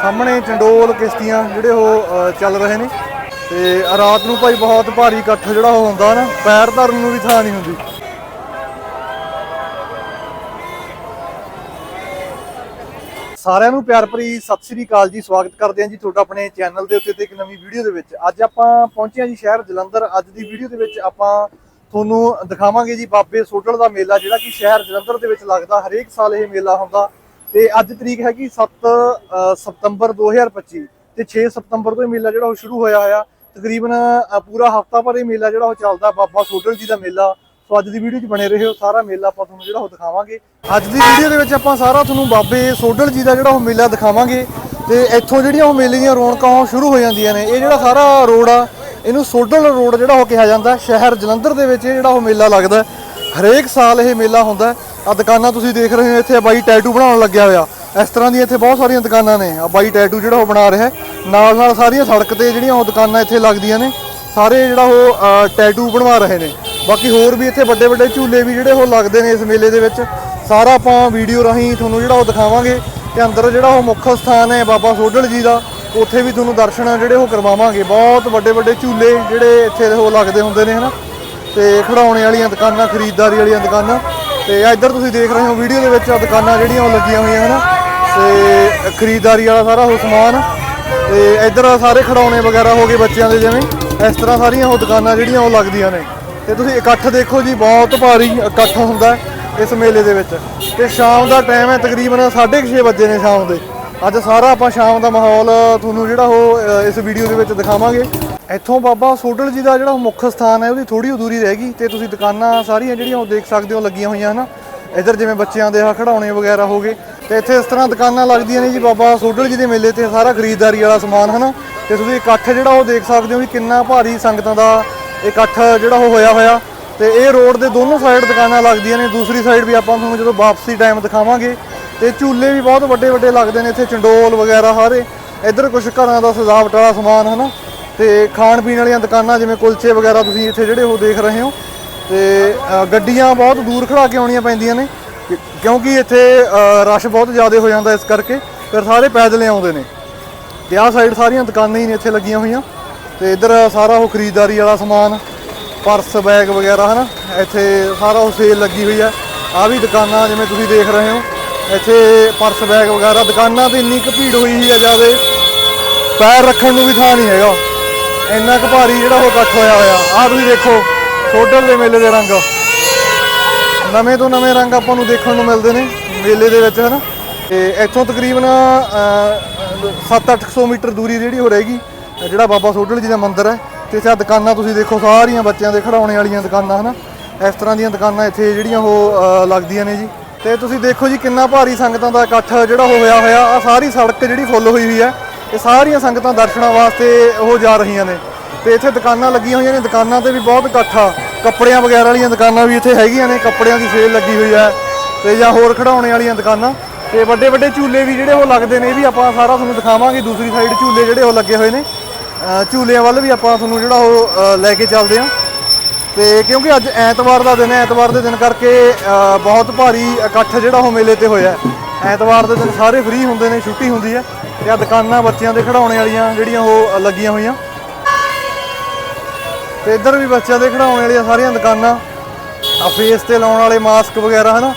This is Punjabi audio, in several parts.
ਸਾਹਮਣੇ ਚੰਡੋਲ ਕਿਸ਼ਤੀਆਂ ਜਿਹੜੇ ਉਹ ਚੱਲ ਰਹੇ ਨੇ। ਤੇ ਰਾਤ ਨੂੰ ਭਾਈ ਬਹੁਤ ਭਾਰੀ ਇਕੱਠ ਜਿਹੜਾ ਉਹ ਹੁੰਦਾ ਨਾ, ਪੈਰ ਧਰਨ ਨੂੰ ਵੀ ਥਾਂ ਨਹੀਂ ਹੁੰਦੀ। ਸਾਰਿਆਂ ਨੂੰ ਪਿਆਰ ਭਰੀ ਸਤਿ ਸ੍ਰੀ ਅਕਾਲ ਜੀ, ਸਵਾਗਤ ਕਰਦੇ ਹਾਂ ਜੀ ਤੁਹਾਡਾ ਆਪਣੇ ਚੈਨਲ ਦੇ ਉੱਤੇ ਤੇ ਇੱਕ ਨਵੀਂ ਵੀਡੀਓ ਦੇ ਵਿੱਚ। ਅੱਜ ਆਪਾਂ ਪਹੁੰਚੇ ਹਾਂ ਜੀ ਸ਼ਹਿਰ ਜਲੰਧਰ। ਅੱਜ ਦੀ ਵੀਡੀਓ ਦੇ ਵਿੱਚ ਆਪਾਂ ਤੁਹਾਨੂੰ ਦਿਖਾਵਾਂਗੇ ਜੀ ਬਾਬੇ ਸੋਢਲ ਦਾ ਮੇਲਾ, ਜਿਹੜਾ ਕਿ ਸ਼ਹਿਰ ਜਲੰਧਰ ਦੇ ਵਿੱਚ ਲੱਗਦਾ, ਹਰੇਕ ਸਾਲ ਇਹ ਮੇਲਾ ਹੁੰਦਾ। ਤੇ ਅੱਜ ਤਰੀਕ ਹੈਗੀ 7 ਅ, ਸਤੰਬਰ 2025 ਤੇ 6 ਸਤੰਬਰ ਤੋਂ ਇਹ ਮੇਲਾ ਜਿਹੜਾ ਉਹ ਸ਼ੁਰੂ ਹੋਇਆ ਹੋਇਆ ਤਕਰੀਬਨ ਪੂਰਾ ਹਫਤਾ ਭਰ ਇਹ ਮੇਲਾ ਜਿਹੜਾ ਉਹ ਚੱਲਦਾ ਬਾਬਾ ਸੋਡਲ ਜੀ ਦਾ ਮੇਲਾ। ਸੋ ਅੱਜ ਦੀ ਵੀਡੀਓ 'ਚ ਬਣੇ ਰਹੋ ਸਾਰਾ ਮੇਲਾ ਆਪਾਂ ਤੁਹਾਨੂੰ ਜਿਹੜਾ ਉਹ ਦਿਖਾਵਾਂਗੇ। ਅੱਜ ਦੀ ਵੀਡੀਓ ਦੇ ਵਿੱਚ ਆਪਾਂ ਸਾਰਾ ਤੁਹਾਨੂੰ ਬਾਬੇ ਸੋਡਲ ਜੀ ਦਾ ਜਿਹੜਾ ਉਹ ਮੇਲਾ ਦਿਖਾਵਾਂਗੇ। ਤੇ ਇੱਥੋਂ ਜਿਹੜੀਆਂ ਉਹ ਮੇਲੇ ਦੀਆਂ ਰੌਣਕਾਂ ਉਹ ਸ਼ੁਰੂ ਹੋ ਜਾਂਦੀਆਂ ਨੇ। ਇਹ ਜਿਹੜਾ ਸਾਰਾ ਰੋਡ ਆ ਇਹਨੂੰ ਸੋਡਲ ਰੋਡ ਜਿਹੜਾ ਉਹ ਕਿਹਾ ਜਾਂਦਾ ਸ਼ਹਿਰ ਜਲੰਧਰ ਦੇ ਵਿੱਚ ਇਹ ਜਿਹੜਾ ਉਹ ਮੇਲਾ ਲੱਗਦਾ ਹਰੇਕ ਸਾਲ ਇਹ ਮੇਲਾ ਹੁੰਦਾ ਆ ਦੁਕਾਨਾਂ ਤੁਸੀਂ ਦੇਖ ਰਹੇ ਹੋ, ਇੱਥੇ ਬਾਈ ਟੈਟੂ ਬਣਾਉਣ ਲੱਗਿਆ ਹੋਇਆ। ਇਸ ਤਰ੍ਹਾਂ ਦੀਆਂ ਇੱਥੇ ਬਹੁਤ ਸਾਰੀਆਂ ਦੁਕਾਨਾਂ ਨੇ। ਆ ਬਾਈ ਟੈਟੂ ਜਿਹੜਾ ਉਹ ਬਣਾ ਰਿਹਾ ਨਾਲ ਨਾਲ ਸਾਰੀਆਂ ਸੜਕ ਤੇ ਜਿਹੜੀਆਂ ਉਹ ਦੁਕਾਨਾਂ ਇੱਥੇ ਲੱਗਦੀਆਂ ਨੇ। ਸਾਰੇ ਜਿਹੜਾ ਉਹ ਟੈਟੂ ਬਣਵਾ ਰਹੇ ਨੇ। ਬਾਕੀ ਹੋਰ ਵੀ ਇੱਥੇ ਵੱਡੇ ਵੱਡੇ ਝੂਲੇ ਵੀ ਜਿਹੜੇ ਉਹ ਲੱਗਦੇ ਨੇ ਇਸ ਮੇਲੇ ਦੇ ਵਿੱਚ। ਸਾਰਾ ਆਪਾਂ ਵੀਡੀਓ ਰਾਹੀਂ ਤੁਹਾਨੂੰ ਜਿਹੜਾ ਉਹ ਦਿਖਾਵਾਂਗੇ ਤੇ ਅੰਦਰ ਜਿਹੜਾ ਉਹ ਮੁੱਖ ਸਥਾਨ ਹੈ ਬਾਬਾ ਸੋਢਲ ਜੀ ਦਾ, ਉੱਥੇ ਵੀ ਤੁਹਾਨੂੰ ਦਰਸ਼ਨ ਜਿਹੜੇ ਉਹ ਕਰਵਾਵਾਂਗੇ। ਬਹੁਤ ਵੱਡੇ ਵੱਡੇ ਝੂਲੇ ਜਿਹੜੇ ਇੱਥੇ ਉਹ ਲੱਗਦੇ ਹੁੰਦੇ ਨੇ, ਹਨਾ? ਤੇ ਖਿਡੌਣੇ ਵਾਲੀਆਂ ਦੁਕਾਨਾਂ, ਖਰੀਦਦਾਰੀ ਵਾਲੀਆਂ ਦੁਕਾਨਾਂ। ਤੇ ਇੱਧਰ ਤੁਸੀਂ ਦੇਖ ਰਹੇ ਹੋ ਵੀਡੀਓ ਦੇ ਵਿੱਚ ਆ ਦੁਕਾਨਾਂ ਜਿਹੜੀਆਂ ਉਹ ਲੱਗੀਆਂ ਹੋਈਆਂ ਹਨ ਤੇ ਖਰੀਦਦਾਰੀ ਵਾਲਾ ਸਾਰਾ ਉਹ ਸਮਾਨ ਤੇ ਇੱਧਰ ਸਾਰੇ ਖਿਡੌਣੇ ਵਗੈਰਾ ਹੋ ਗਏ ਬੱਚਿਆਂ ਦੇ ਜਿਵੇਂ। ਇਸ ਤਰ੍ਹਾਂ ਸਾਰੀਆਂ ਉਹ ਦੁਕਾਨਾਂ ਜਿਹੜੀਆਂ ਉਹ ਲੱਗਦੀਆਂ ਨੇ। ਤੇ ਤੁਸੀਂ ਇਕੱਠ ਦੇਖੋ ਜੀ, ਬਹੁਤ ਭਾਰੀ ਇਕੱਠ ਹੁੰਦਾ ਇਸ ਮੇਲੇ ਦੇ ਵਿੱਚ। ਤੇ ਸ਼ਾਮ ਦਾ ਟਾਈਮ ਹੈ, ਤਕਰੀਬਨ 6:30 ਵਜੇ ਨੇ ਸ਼ਾਮ ਦੇ। ਅੱਜ ਸਾਰਾ ਆਪਾਂ ਸ਼ਾਮ ਦਾ ਮਾਹੌਲ ਤੁਹਾਨੂੰ ਜਿਹੜਾ ਉਹ ਇਸ ਵੀਡੀਓ ਦੇ ਵਿੱਚ ਦਿਖਾਵਾਂਗੇ। ਇੱਥੋਂ ਬਾਬਾ ਸੋਡਲ ਜੀ ਦਾ ਜਿਹੜਾ ਮੁੱਖ ਸਥਾਨ ਹੈ, ਉਹਦੀ ਥੋੜੀ ਦੂਰੀ ਰਹਿ ਗਈ ਤੇ ਤੁਸੀਂ ਦੁਕਾਨਾਂ ਸਾਰੀਆਂ ਜਿਹੜੀਆਂ ਉਹ ਦੇਖ ਸਕਦੇ ਹੋ ਲੱਗੀਆਂ ਹੋਈਆਂ, ਹਨ? ਇੱਧਰ ਜਿਵੇਂ ਬੱਚਿਆਂ ਦੇ ਆ ਖਿਡੌਣੇ ਵਗੈਰਾ ਹੋ ਗਏ। ਤੇ ਇੱਥੇ ਇਸ ਤਰ੍ਹਾਂ ਦੁਕਾਨਾਂ ਲੱਗਦੀਆਂ ਨੇ ਜੀ ਬਾਬਾ ਸੋਡਲ ਜੀ ਦੇ ਮੇਲੇ ਤੇ, ਸਾਰਾ ਖਰੀਦਦਾਰੀ ਵਾਲਾ ਸਮਾਨ, ਹਨਾ? ਤੇ ਤੁਸੀਂ ਇਕੱਠ ਜਿਹੜਾ ਉਹ ਦੇਖ ਸਕਦੇ ਹੋ ਵੀ ਕਿੰਨਾ ਭਾਰੀ ਸੰਗਤਾਂ ਦਾ ਇਕੱਠ ਜਿਹੜਾ ਉਹ ਹੋਇਆ ਹੋਇਆ। ਤੇ ਇਹ ਰੋਡ ਦੇ ਦੋਨੋਂ ਸਾਈਡ ਦੁਕਾਨਾਂ ਲੱਗਦੀਆਂ ਨੇ, ਦੂਸਰੀ ਸਾਈਡ ਵੀ ਆਪਾਂ ਤੁਹਾਨੂੰ ਜਦੋਂ ਵਾਪਸੀ ਟਾਈਮ ਦਿਖਾਵਾਂਗੇ। ਤੇ ਝੂਲੇ ਵੀ ਬਹੁਤ ਵੱਡੇ ਵੱਡੇ ਲੱਗਦੇ ਨੇ ਇੱਥੇ, ਚੰਡੋਲ ਵਗੈਰਾ, ਸਾਰੇ। ਇੱਧਰ ਕੁਝ ਘਰਾਂ ਦਾ ਸਜਾਵਟ ਵਾਲਾ ਸਮਾਨ, ਹਨਾ? ਤੇ ਖਾਣ ਪੀਣ ਵਾਲੀਆਂ ਦੁਕਾਨਾਂ ਜਿਵੇਂ ਕੁਲਚੇ ਵਗੈਰਾ ਤੁਸੀਂ ਇੱਥੇ ਜਿਹੜੇ ਉਹ ਦੇਖ ਰਹੇ ਹੋ। ਤੇ ਗੱਡੀਆਂ ਬਹੁਤ ਦੂਰ ਖੜਾ ਕੇ ਆਉਣੀਆਂ ਪੈਂਦੀਆਂ ਨੇ। ਕਿ- ਕਿਉਂਕਿ ਇੱਥੇ ਰਸ਼ ਬਹੁਤ ਜ਼ਿਆਦਾ ਹੋ ਜਾਂਦਾ ਇਸ ਕਰਕੇ, ਫਿਰ ਸਾਰੇ ਪੈਦਲ ਹੀ ਆਉਂਦੇ ਨੇ। ਤੇ ਆਹ ਸਾਈਡ ਸਾਰੀਆਂ ਦੁਕਾਨਾਂ ਹੀ ਨੇ ਇੱਥੇ ਲੱਗੀਆਂ ਹੋਈਆਂ। ਤੇ ਇੱਧਰ ਸਾਰਾ ਉਹ ਖਰੀਦਦਾਰੀ ਵਾਲਾ ਸਮਾਨ, ਪਰਸ, ਬੈਗ ਵਗੈਰਾ, ਹਨਾ? ਇੱਥੇ ਸਾਰਾ ਉਹ ਸੇਲ ਲੱਗੀ ਹੋਈ ਆ। ਆ ਵੀ ਦੁਕਾਨਾਂ ਜਿਵੇਂ ਤੁਸੀਂ ਦੇਖ ਰਹੇ ਹੋ। ਇੱਥੇ ਪਰਸ, ਬੈਗ ਵਗੈਰਾ, ਦੁਕਾਨਾਂ ਤੇ ਇੰਨੀ ਕੁ ਭੀੜ ਹੋਈ ਹੋਈ ਆ ਜਿਆਦੇ। ਪੈਰ ਰੱਖਣ ਨੂੰ ਵੀ ਥਾਂ ਨਹੀਂ ਹੈਗਾ। ਇੰਨਾ ਕੁ ਭਾਰੀ ਜਿਹੜਾ ਉਹ ਇਕੱਠ ਹੋਇਆ ਹੋਇਆ। ਆਹ ਤੁਸੀਂ ਦੇਖੋ ਸੋਡਲ ਦੇ ਮੇਲੇ ਦੇ ਰੰਗ। ਨਵੇਂ ਤੋਂ ਨਵੇਂ ਰੰਗ ਆਪਾਂ ਨੂੰ ਦੇਖਣ ਨੂੰ ਮਿਲਦੇ ਨੇ, ਮੇਲੇ ਦੇ ਵਿੱਚ, ਹਨਾ? ਤੇ ਇੱਥੋਂ ਤਕਰੀਬਨ 7-800 ਮੀਟਰ ਦੂਰੀ ਜਿਹੜੀ ਹੋ ਰਹੇਗੀ ਜਿਹੜਾ ਬਾਬਾ ਸੋਢਲ ਜੀ ਦਾ ਮੰਦਿਰ ਹੈ। ਤੇ ਇੱਥੇ ਆਹ ਦੁਕਾਨਾਂ ਤੁਸੀਂ ਦੇਖੋ, ਸਾਰੀਆਂ ਬੱਚਿਆਂ ਦੇ ਖਿਡੌਣੇ ਵਾਲੀਆਂ ਦੁਕਾਨਾਂ, ਹਨਾ? ਇਸ ਤਰ੍ਹਾਂ ਦੀਆਂ ਦੁਕਾਨਾਂ ਇੱਥੇ ਜਿਹੜੀਆਂ ਉਹ ਲੱਗਦੀਆਂ ਨੇ ਜੀ। ਤੇ ਤੁਸੀਂ ਦੇਖੋ ਜੀ ਕਿੰਨਾ ਭਾਰੀ ਸੰਗਤਾਂ ਦਾ ਇਕੱਠ ਜਿਹੜਾ ਉਹ ਹੋਇਆ ਹੋਇਆ ਆ ਸਾਰੀ ਸੜਕ ਜਿਹੜੀ ਫੁੱਲ ਹੋਈ ਹੋਈ ਹੈ। ਇਹ ਸਾਰੀਆਂ ਸੰਗਤਾਂ ਦਰਸ਼ਨਾਂ ਵਾਸਤੇ ਉਹ ਜਾ ਰਹੀਆਂ ਨੇ। ਤੇ ਇੱਥੇ ਦੁਕਾਨਾਂ ਲੱਗੀਆਂ ਹੋਈਆਂ ਨੇ। ਦੁਕਾਨਾਂ ਤੇ ਵੀ ਬਹੁਤ ਇਕੱਠ। ਆ ਕੱਪੜਿਆਂ ਵਗੈਰਾ ਵਾਲੀਆਂ ਦੁਕਾਨਾਂ ਵੀ ਇੱਥੇ ਹੈਗੀਆਂ ਨੇ। ਕੱਪੜਿਆਂ ਦੀ ਸੇਲ ਲੱਗੀ ਹੋਈ ਹੈ। ਤੇ ਜਾਂ ਹੋਰ ਖਿਡੌਣੇ ਵਾਲੀਆਂ ਦੁਕਾਨਾਂ। ਤੇ ਵੱਡੇ ਵੱਡੇ ਝੂਲੇ ਵੀ ਜਿਹੜੇ ਉਹ ਲੱਗਦੇ ਨੇ, ਇਹ ਵੀ ਆਪਾਂ ਸਾਰਾ ਤੁਹਾਨੂੰ ਦਿਖਾਵਾਂਗੇ। ਦੂਸਰੀ ਸਾਈਡ ਝੂਲੇ ਜਿਹੜੇ ਉਹ ਲੱਗੇ ਹੋਏ ਨੇ। ਝੂਲਿਆਂ ਵੱਲ ਵੀ ਆਪਾਂ ਤੁਹਾਨੂੰ ਜਿਹੜਾ ਉਹ ਲੈ ਕੇ ਚੱਲਦੇ ਹਾਂ। ਤੇ ਕਿਉਂਕਿ ਅੱਜ ਐਤਵਾਰ ਦਾ ਦਿਨ ਹੈ। ਐਤਵਾਰ ਦੇ ਦਿਨ ਕਰਕੇ ਬਹੁਤ ਭਾਰੀ ਇਕੱਠ ਜਿਹੜਾ ਉਹ ਮੇਲੇ ਤੇ ਹੋਇਆ ਐਤਵਾਰ ਦੇ ਦਿਨ ਸਾਰੇ ਫ੍ਰੀ ਹੁੰਦੇ ਨੇ, ਛੁੱਟੀ ਹੁੰਦੀ ਹੈ। ਤੇ ਦੁਕਾਨਾਂ ਬੱਚਿਆਂ ਦੇ ਖਿਡੌਣੇ ਵਾਲੀਆਂ ਜਿਹੜੀਆਂ ਉਹ ਲੱਗੀਆਂ ਹੋਈਆਂ। ਤੇ ਇੱਧਰ ਵੀ ਬੱਚਿਆਂ ਦੇ ਖਿਡੌਣੇ ਵਾਲੀਆਂ ਸਾਰੀਆਂ ਦੁਕਾਨਾਂ। ਆ ਫੇਸ ਤੇ ਲਾਉਣ ਵਾਲੇ ਮਾਸਕ ਵਗੈਰਾ, ਹਨਾ?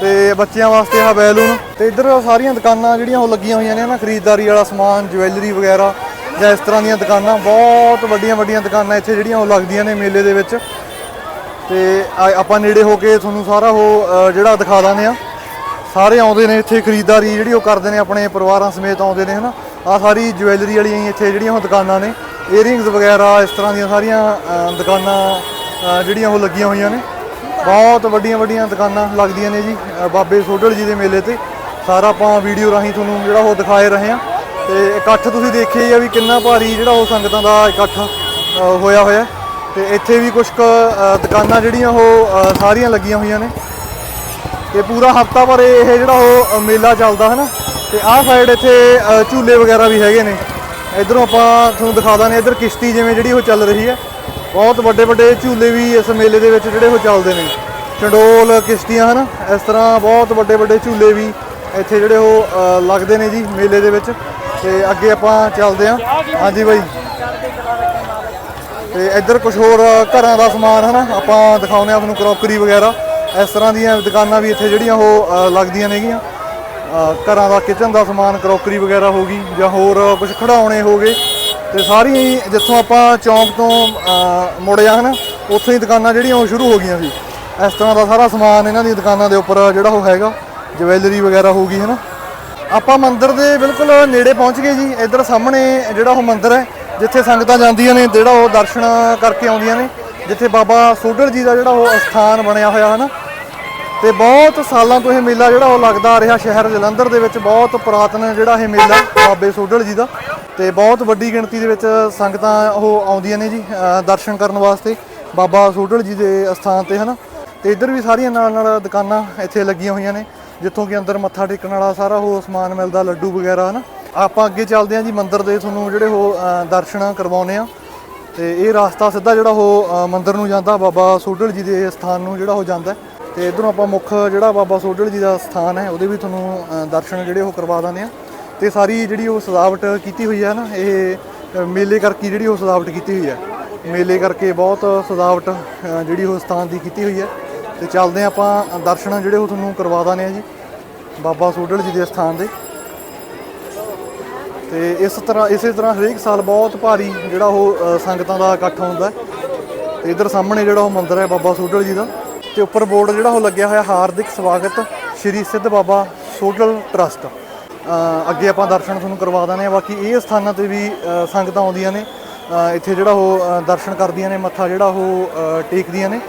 ਤੇ ਬੱਚਿਆਂ ਵਾਸਤੇ ਆ ਬੈਲੂਨ। ਤੇ ਇੱਧਰ ਸਾਰੀਆਂ ਦੁਕਾਨਾਂ ਜਿਹੜੀਆਂ ਉਹ ਲੱਗੀਆਂ ਹੋਈਆਂ ਨੇ ਨਾ ਖਰੀਦਦਾਰੀ ਵਾਲਾ ਸਮਾਨ ਜਵੈਲਰੀ ਵਗੈਰਾ, ਜਾਂ ਇਸ ਤਰ੍ਹਾਂ ਦੀਆਂ ਦੁਕਾਨਾਂ। ਬਹੁਤ ਵੱਡੀਆਂ ਵੱਡੀਆਂ ਦੁਕਾਨਾਂ ਇੱਥੇ ਜਿਹੜੀਆਂ ਉਹ ਲੱਗਦੀਆਂ ਨੇ ਮੇਲੇ ਦੇ ਵਿੱਚ। ਤੇ ਆਪਾਂ ਨੇੜੇ ਹੋ ਕੇ ਤੁਹਾਨੂੰ ਸਾਰਾ ਉਹ ਜਿਹੜਾ ਦਿਖਾ ਦਾਂਗੇ ਆ। ਸਾਰੇ ਆਉਂਦੇ ਨੇ ਇੱਥੇ, ਖਰੀਦਦਾਰੀ ਜਿਹੜੀ ਉਹ ਕਰਦੇ ਨੇ ਆਪਣੇ ਪਰਿਵਾਰਾਂ ਸਮੇਤ ਆਉਂਦੇ ਨੇ, ਹਨਾ? ਆ ਸਾਰੀ ਜਵੈਲਰੀ ਵਾਲੀਆਂ ਹੀ ਇੱਥੇ ਜਿਹੜੀਆਂ ਉਹ ਦੁਕਾਨਾਂ ਨੇ ਏਅਰਿੰਗਸ ਵਗੈਰਾ, ਇਸ ਤਰ੍ਹਾਂ ਦੀਆਂ ਸਾਰੀਆਂ ਦੁਕਾਨਾਂ ਜਿਹੜੀਆਂ ਉਹ ਲੱਗੀਆਂ ਹੋਈਆਂ ਨੇ। ਬਹੁਤ ਵੱਡੀਆਂ ਵੱਡੀਆਂ ਦੁਕਾਨਾਂ ਲੱਗਦੀਆਂ ਨੇ ਜੀ ਬਾਬੇ ਸੋਢਲ ਜੀ ਦੇ ਮੇਲੇ ਤੇ। ਸਾਰਾ ਆਪਾਂ ਵੀਡੀਓ ਰਾਹੀਂ ਤੁਹਾਨੂੰ ਜਿਹੜਾ ਉਹ ਦਿਖਾਏ ਰਹੇ ਆ ਤੇ ਇਕੱਠ ਤੁਸੀਂ ਦੇਖਿਆ ਹੀ ਆ ਵੀ ਕਿੰਨਾ ਭਾਰੀ ਜਿਹੜਾ ਉਹ ਸੰਗਤਾਂ ਦਾ ਇਕੱਠ ਹੋਇਆ ਹੋਇਆ। ਤੇ ਇੱਥੇ ਵੀ ਕੁਝ ਕੁ ਦੁਕਾਨਾਂ ਜਿਹੜੀਆਂ ਉਹ ਸਾਰੀਆਂ ਲੱਗੀਆਂ ਹੋਈਆਂ ਨੇ। ਤੇ ਪੂਰਾ ਹਫਤਾ ਭਰ ਇਹ ਜਿਹੜਾ ਉਹ ਮੇਲਾ ਚੱਲਦਾ ਹੈ ਨਾ ਤੇ ਆਹ ਸਾਈਡ ਇੱਥੇ ਝੂਲੇ ਵਗੈਰਾ ਵੀ ਹੈਗੇ ਨੇ। ਇਧਰੋਂ ਆਪਾਂ ਤੁਹਾਨੂੰ ਦਿਖਾ ਦਾਂਗੇ ਇਧਰ ਕਿਸ਼ਤੀ ਜਿਵੇਂ ਜਿਹੜੀ ਉਹ ਚੱਲ ਰਹੀ ਹੈ। ਬਹੁਤ ਵੱਡੇ ਵੱਡੇ ਝੂਲੇ ਵੀ ਇਸ ਮੇਲੇ ਦੇ ਵਿੱਚ ਜਿਹੜੇ ਉਹ ਚੱਲਦੇ ਨੇ। ਚੰਡੋਲ ਕਿਸ਼ਤੀਆਂ ਹਨ? ਇਸ ਤਰ੍ਹਾਂ ਬਹੁਤ ਵੱਡੇ ਵੱਡੇ ਝੂਲੇ ਵੀ ਇੱਥੇ ਜਿਹੜੇ ਉਹ ਲੱਗਦੇ ਨੇ ਜੀ ਮੇਲੇ ਦੇ ਵਿੱਚ। ਤੇ ਅੱਗੇ ਆਪਾਂ ਚੱਲਦੇ ਹਾਂ। ਹਾਂਜੀ ਬਾਈ। ਤੇ ਇੱਧਰ ਕੁਝ ਹੋਰ ਘਰਾਂ ਦਾ ਸਮਾਨ ਹੈ ਨਾ ਆਪਾਂ ਦਿਖਾਉਂਦੇ ਆ ਤੁਹਾਨੂੰ ਕਰੋਕਰੀ ਵਗੈਰਾ। ਇਸ ਤਰ੍ਹਾਂ ਦੀਆਂ ਦੁਕਾਨਾਂ ਵੀ ਇੱਥੇ ਜਿਹੜੀਆਂ ਉਹ ਲੱਗਦੀਆਂ ਨੇਗੀਆਂ। ਘਰਾਂ ਦਾ ਕਿਚਨ ਦਾ ਸਮਾਨ ਕਰੋਕਰੀ ਵਗੈਰਾ ਹੋ ਗਈ ਜਾਂ ਹੋਰ ਕੁਝ ਖਿਡੌਣੇ ਹੋ ਗਏ। ਤੇ ਸਾਰੀ ਜਿੱਥੋਂ ਆਪਾਂ ਚੌਂਕ ਤੋਂ ਅ, ਮੁੜਿਆ ਹਨ ਉੱਥੋਂ ਹੀ ਦੁਕਾਨਾਂ ਜਿਹੜੀਆਂ ਉਹ ਸ਼ੁਰੂ ਹੋ ਗਈਆਂ ਸੀ। ਇਸ ਤਰ੍ਹਾਂ ਦਾ ਸਾਰਾ ਸਮਾਨ ਇਹਨਾਂ ਦੀ ਦੁਕਾਨਾਂ ਦੇ ਉੱਪਰ ਜਿਹੜਾ ਉਹ ਹੈਗਾ ਜਵੈਲਰੀ ਵਗੈਰਾ ਹੋ ਗਈ ਹੈ ਨਾ ਆਪਾਂ ਮੰਦਿਰ ਦੇ ਬਿਲਕੁਲ ਨੇੜੇ ਪਹੁੰਚ ਗਏ ਜੀ। ਇੱਧਰ ਸਾਹਮਣੇ ਜਿਹੜਾ ਉਹ ਮੰਦਿਰ ਹੈ ਜਿੱਥੇ ਸੰਗਤਾਂ ਜਾਂਦੀਆਂ ਨੇ ਜਿਹੜਾ ਉਹ ਦਰਸ਼ਨ ਕਰਕੇ ਆਉਂਦੀਆਂ ਨੇ ਜਿੱਥੇ ਬਾਬਾ ਸੋਢਲ ਜੀ ਦਾ ਜਿਹੜਾ ਉਹ ਸਥਾਨ ਬਣਿਆ ਹੋਇਆ ਹੈ ਨਾ ਤੇ ਬਹੁਤ ਸਾਲਾਂ ਤੋਂ ਇਹ ਮੇਲਾ ਜਿਹੜਾ ਉਹ ਲੱਗਦਾ ਆ ਰਿਹਾ ਸ਼ਹਿਰ ਜਲੰਧਰ ਦੇ ਵਿੱਚ ਬਹੁਤ ਪੁਰਾਤਨ ਜਿਹੜਾ ਇਹ ਮੇਲਾ ਬਾਬੇ ਸੋਢਲ ਜੀ ਦਾ। ਤੇ ਬਹੁਤ ਵੱਡੀ ਗਿਣਤੀ ਦੇ ਵਿੱਚ ਸੰਗਤਾਂ ਉਹ ਆਉਂਦੀਆਂ ਨੇ ਜੀ ਦਰਸ਼ਨ ਕਰਨ ਵਾਸਤੇ ਬਾਬਾ ਸੋਢਲ ਜੀ ਦੇ ਅਸਥਾਨ ਤੇ ਹਨਾ? ਤੇ ਇੱਧਰ ਵੀ ਸਾਰੀਆਂ ਨਾਲ ਨਾਲ ਦੁਕਾਨਾਂ ਇੱਥੇ ਲੱਗੀਆਂ ਹੋਈਆਂ ਨੇ ਜਿੱਥੋਂ ਕਿ ਅੰਦਰ ਮੱਥਾ ਟੇਕਣ ਵਾਲਾ ਸਾਰਾ ਉਹ ਸਮਾਨ ਮਿਲਦਾ ਲੱਡੂ ਵਗੈਰਾ ਹਨਾ? ਆਪਾਂ ਅੱਗੇ ਚੱਲਦੇ ਹਾਂ ਜੀ ਮੰਦਿਰ ਦੇ ਤੁਹਾਨੂੰ ਜਿਹੜੇ ਉਹ ਅ, ਦਰਸ਼ਨ ਕਰਵਾਉਨੇ ਆ ਤੇ ਇਹ ਰਸਤਾ ਸਿੱਧਾ ਜਿਹੜਾ ਉਹ ਅ, ਮੰਦਿਰ ਨੂੰ ਜਾਂਦਾ ਬਾਬਾ ਸੋਢਲ ਜੀ ਦੇ ਸਥਾਨ ਨੂੰ ਜਿਹੜਾ ਉਹ ਜਾਂਦਾ। ਤੇ ਇਧਰੋਂ ਆਪਾਂ ਮੁੱਖ ਜਿਹੜਾ ਬਾਬਾ ਸੋਢਲ ਜੀ ਦਾ ਸਥਾਨ ਹੈ, ਉਹਦੇ ਵੀ ਤੁਹਾਨੂੰ ਦਰਸ਼ਨ ਜਿਹੜੇ ਉਹ ਕਰਵਾ ਦਿੰਦੇ ਆ। ਤੇ ਸਾਰੀ ਜਿਹੜੀ ਉਹ ਸਜਾਵਟ ਕੀਤੀ ਹੋਈ ਹੈ ਨਾ, ਇਹ ਮੇਲੇ ਕਰਕੇ ਜਿਹੜੀ ਉਹ ਸਜਾਵਟ ਕੀਤੀ ਹੋਈ ਹੈ। ਮੇਲੇ ਕਰਕੇ ਬਹੁਤ ਸਜਾਵਟ ਜਿਹੜੀ ਉਹ ਸਥਾਨ ਦੀ ਕੀਤੀ ਹੋਈ ਹੈ। ਤੇ ਚੱਲਦੇ ਹਾਂ ਆਪਾਂ ਦਰਸ਼ਨ ਜਿਹੜੇ ਉਹ ਤੁਹਾਨੂੰ ਕਰਵਾ ਦਿੰਦੇ ਆ ਜੀ, ਬਾਬਾ ਸੋਢਲ ਜੀ ਦੇ ਸਥਾਨ ਦੇ। ਤੇ ਇਸ ਤਰ੍ਹਾਂ, ਇਸੇ ਤਰ੍ਹਾਂ ਹਰੇਕ ਸਾਲ ਬਹੁਤ ਭਾਰੀ ਜਿਹੜਾ ਉਹ ਸੰਗਤਾਂ ਦਾ ਇਕੱਠ ਹੁੰਦਾ ਹੈ। ਤੇ ਇਧਰ ਸਾਹਮਣੇ ਜਿਹੜਾ ਉਹ ਮੰਦਿਰ ਹੈ ਬਾਬਾ ਸੋਢਲ ਜੀ ਦਾ। ਤੇ ਉੱਪਰ ਬੋਰਡ ਜਿਹੜਾ ਉਹ ਲੱਗਿਆ ਹੋਇਆ ਹਾਰਦਿਕ ਸਵਾਗਤ ਸ਼੍ਰੀ ਸਿੱਧ ਬਾਬਾ ਸੋਡਲ ਟਰਸਟ। ਅੱਗੇ ਆਪਾਂ ਦਰਸ਼ਨ ਤੁਹਾਨੂੰ ਕਰਵਾ ਦਾਂਗੇ ਬਾਕੀ ਇਹ ਸਥਾਨਾਂ ਤੇ ਵੀ ਸੰਗਤਾਂ ਆਉਂਦੀਆਂ ਨੇ। ਇੱਥੇ ਜਿਹੜਾ ਉਹ ਦਰਸ਼ਨ ਕਰਦੀਆਂ ਨੇ, ਮੱਥਾ ਜਿਹੜਾ ਉਹ ਟੇਕਦੀਆਂ ਨੇ।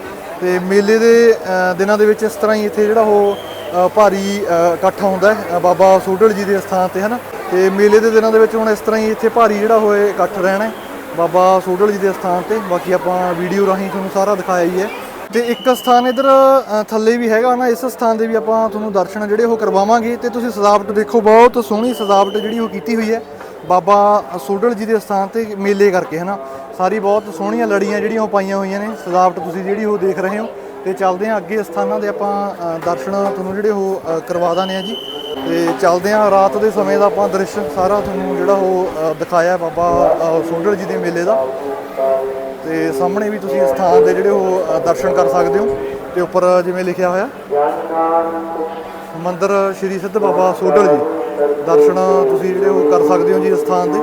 ਤੇ ਮੇਲੇ ਦੇ ਦਿਨਾਂ ਦੇ ਵਿੱਚ ਇਸ ਤਰ੍ਹਾਂ ਹੀ ਇੱਥੇ ਜਿਹੜਾ ਉਹ ਭਾਰੀ ਇਕੱਠ ਹੁੰਦਾ ਹੈ। ਬਾਬਾ ਸੋਡਲ ਜੀ ਦੇ ਸਥਾਨ ਤੇ, ਹਨਾ? ਤੇ ਮੇਲੇ ਦੇ ਦਿਨਾਂ ਦੇ ਵਿੱਚ ਹੁਣ ਇਸ ਤਰ੍ਹਾਂ ਹੀ ਇੱਥੇ ਭਾਰੀ ਜਿਹੜਾ ਹੋਏ ਇਕੱਠ ਰਹਿਣਾ ਬਾਬਾ ਸੋਡਲ ਜੀ ਦੇ ਸਥਾਨ ਤੇ। ਬਾਕੀ ਆਪਾਂ ਵੀਡੀਓ ਰਾਹੀਂ ਤੁਹਾਨੂੰ ਸਾਰਾ ਦਿਖਾਇਆ ਹੀ ਹੈ। ਤੇ ਇੱਕ ਸਥਾਨ ਇਧਰ ਥੱਲੇ ਵੀ ਹੈਗਾ ਨਾ ਇਸ ਸਥਾਨ ਦੇ ਵੀ ਆਪਾਂ ਤੁਹਾਨੂੰ ਦਰਸ਼ਨ ਜਿਹੜੇ ਉਹ ਕਰਵਾਵਾਂਗੇ ਤੇ ਤੁਸੀਂ ਸਜਾਵਟ ਦੇਖੋ ਬਹੁਤ ਸੋਹਣੀ ਸਜਾਵਟ ਜਿਹੜੀ ਉਹ ਕੀਤੀ ਹੋਈ ਹੈ। ਬਾਬਾ ਸੋਢਲ ਜੀ ਦੇ ਸਥਾਨ ਤੇ ਮੇਲੇ ਕਰਕੇ ਹਨਾ? ਸਾਰੀ ਬਹੁਤ ਸੋਹਣੀਆਂ ਲੜੀਆਂ ਜਿਹੜੀਆਂ ਉਹ ਪਾਈਆਂ ਹੋਈਆਂ ਨੇ ਸਜਾਵਟ ਤੁਸੀਂ ਜਿਹੜੀ ਉਹ ਦੇਖ ਰਹੇ ਹੋ। ਤੇ ਚੱਲਦੇ ਹਾਂ ਅੱਗੇ ਸਥਾਨਾਂ ਦੇ ਆਪਾਂ ਦਰਸ਼ਨ ਤੁਹਾਨੂੰ ਜਿਹੜੇ ਉਹ ਕਰਵਾ ਦਾਂਗੇ ਆ ਜੀ। ਤੇ ਚੱਲਦੇ ਹਾਂ ਰਾਤ ਦੇ ਸਮੇਂ ਦਾ ਆਪਾਂ ਦ੍ਰਿਸ਼ ਸਾਰਾ ਤੁਹਾਨੂੰ ਜਿਹੜਾ ਉਹ ਦਿਖਾਇਆ ਬਾਬਾ ਅ, ਜੀ ਦੇ ਮੇਲੇ ਦਾ। ਤੇ ਸਾਹਮਣੇ ਵੀ ਤੁਸੀਂ ਸਥਾਨ ਦੇ ਜਿਹੜੇ ਉਹ ਦਰਸ਼ਨ ਕਰ ਸਕਦੇ ਹੋ ਤੇ ਉੱਪਰ ਜਿਵੇਂ ਲਿਖਿਆ ਹੋਇਆ ਮੰਦਿਰ ਸ਼੍ਰੀ ਸਿੱਧ ਬਾਬਾ ਸੋਢਲ ਜੀ। ਦਰਸ਼ਨ ਤੁਸੀਂ ਜਿਹੜੇ ਉਹ ਕਰ ਸਕਦੇ ਹੋ ਜੀ ਇਸ ਸਥਾਨ ਦੇ।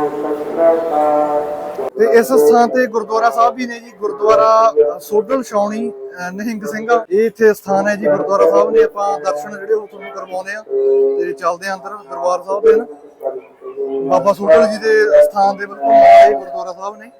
ਤੇ ਇਸ ਸਥਾਨ ਤੇ ਗੁਰਦੁਆਰਾ ਸਾਹਿਬ ਵੀ ਨੇ ਜੀ ਗੁਰਦੁਆਰਾ ਅ, ਸੋਢਲ ਛਾਉਣੀ ਅ, ਨਿਹੰਗ ਸਿੰਘਾਂ। ਇਹ ਇੱਥੇ ਸਥਾਨ ਹੈ ਜੀ ਗੁਰਦੁਆਰਾ ਸਾਹਿਬ ਦੇ। ਆਪਾਂ ਦਰਸ਼ਨ ਜਿਹੜੇ ਉਹ ਤੁਹਾਨੂੰ ਕਰਵਾਉਂਦੇ ਆ ਤੇ ਚੱਲਦੇ ਆ ਅੰਦਰ ਦਰਬਾਰ ਸਾਹਿਬ ਦੇ ਨਾ ਬਾਬਾ ਸੋਢਲ ਜੀ ਦੇ ਸਥਾਨ ਦੇ ਬਿਲਕੁਲ ਨਾਲ ਗੁਰਦੁਆਰਾ ਸਾਹਿਬ ਨੇ।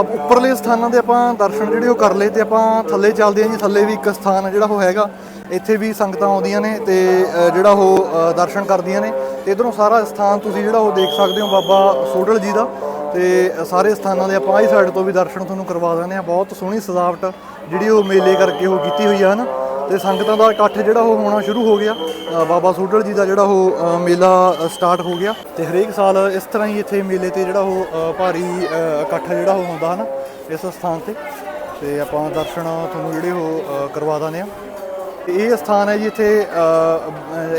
ਅਬ ਉੱਪਰਲੇ ਸਥਾਨਾਂ ਦੇ ਆਪਾਂ ਦਰਸ਼ਨ ਜਿਹੜੇ ਉਹ ਕਰ ਲਏ ਤੇ ਆਪਾਂ ਥੱਲੇ ਚੱਲਦੇ ਹਾਂ ਜੀ ਥੱਲੇ ਵੀ ਇੱਕ ਸਥਾਨ ਹੈ ਜਿਹੜਾ ਉਹ ਹੈਗਾ। ਇੱਥੇ ਵੀ ਸੰਗਤਾਂ ਆਉਂਦੀਆਂ ਨੇ ਤੇ ਜਿਹੜਾ ਉਹ ਦਰਸ਼ਨ ਕਰਦੀਆਂ ਨੇ। ਤੇ ਇਧਰੋਂ ਸਾਰਾ ਸਥਾਨ ਤੁਸੀਂ ਜਿਹੜਾ ਉਹ ਦੇਖ ਸਕਦੇ ਹੋ ਬਾਬਾ ਸੋਡਲ ਜੀ ਦਾ। ਤੇ ਸਾਰੇ ਸਥਾਨਾਂ ਦੇ ਆਪਾਂ ਆਹੀ ਸਾਈਡ ਤੋਂ ਵੀ ਦਰਸ਼ਨ ਤੁਹਾਨੂੰ ਕਰਵਾ ਦਿੰਦੇ ਆ ਬਹੁਤ ਸੋਹਣੀ ਸਜਾਵਟ ਜਿਹੜੀ ਉਹ ਮੇਲੇ ਕਰਕੇ ਉਹ ਕੀਤੀ ਹੋਈ ਆ, ਹਨ। ਤੇ ਸੰਗਤਾਂ ਦਾ ਇਕੱਠ ਜਿਹੜਾ ਉਹ ਹੋਣਾ ਸ਼ੁਰੂ ਹੋ ਗਿਆ। ਬਾਬਾ ਸੋਢਲ ਜੀ ਦਾ ਜਿਹੜਾ ਉਹ ਮੇਲਾ ਸਟਾਰਟ ਹੋ ਗਿਆ। ਤੇ ਹਰੇਕ ਸਾਲ ਇਸ ਤਰ੍ਹਾਂ ਹੀ ਇੱਥੇ ਮੇਲੇ ਤੇ ਜਿਹੜਾ ਉਹ ਭਾਰੀ ਇਕੱਠ ਜਿਹੜਾ ਉਹ ਹੁੰਦਾ, ਹਨਾ, ਇਸ ਸਥਾਨ ਤੇ। ਤੇ ਆਪਾਂ ਦਰਸ਼ਨ ਤੁਹਾਨੂੰ ਜਿਹੜੇ ਉਹ ਕਰਵਾ ਦਿੰਦੇ ਆ ਇਹ ਸਥਾਨ ਹੈ ਜੀ ਇੱਥੇ